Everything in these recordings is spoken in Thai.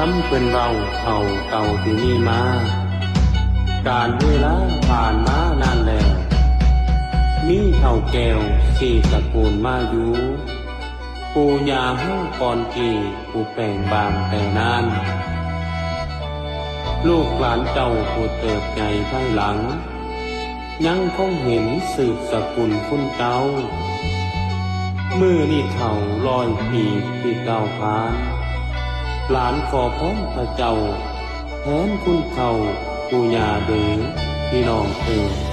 ซ้ำเป็นเราเท่าเก่าที่นี่มา การเวลาผ่านมานานแล้วมีเท่าแก้วสี่ตระกูลมาอยู่ปูยาห้าก่อนกีปูแป่งบางแต่นาน ลูกหลานเจ้าปูเติบใหญ่ข้างหลัง ยังคงเห็นสืบสกุลคุณเก่ามือนี่เท่าลอยปีที่เก่าพาน หลานขอพ้องพระเจ้าแทนคุณเขาปูญาเดือพี่น้องเอ๋ย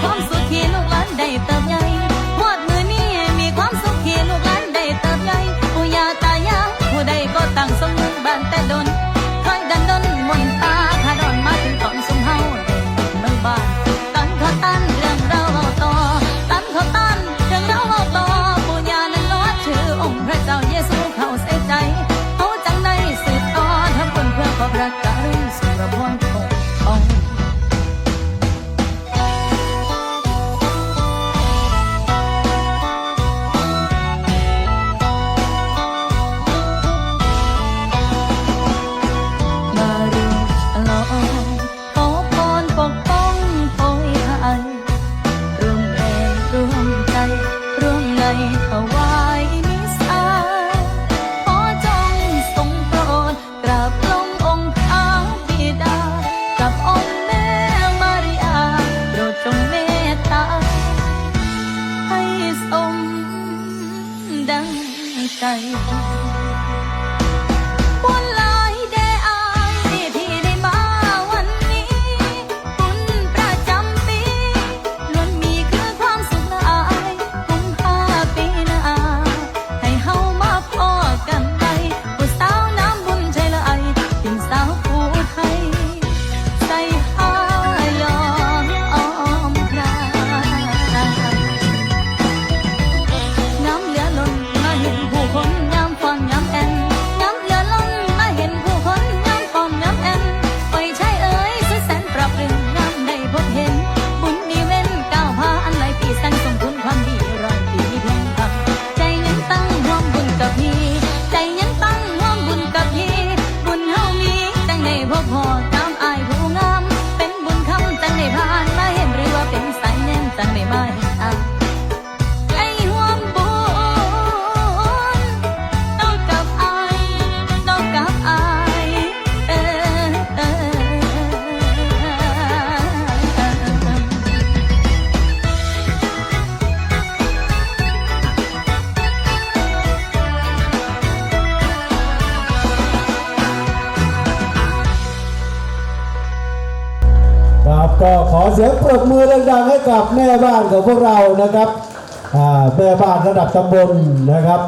Bombs. 念和我 ครับก็ขอเสียงปรบมือดังๆให้กับแม่บ้านของพวกเรานะครับแม่บ้านระดับตำบลนะครับ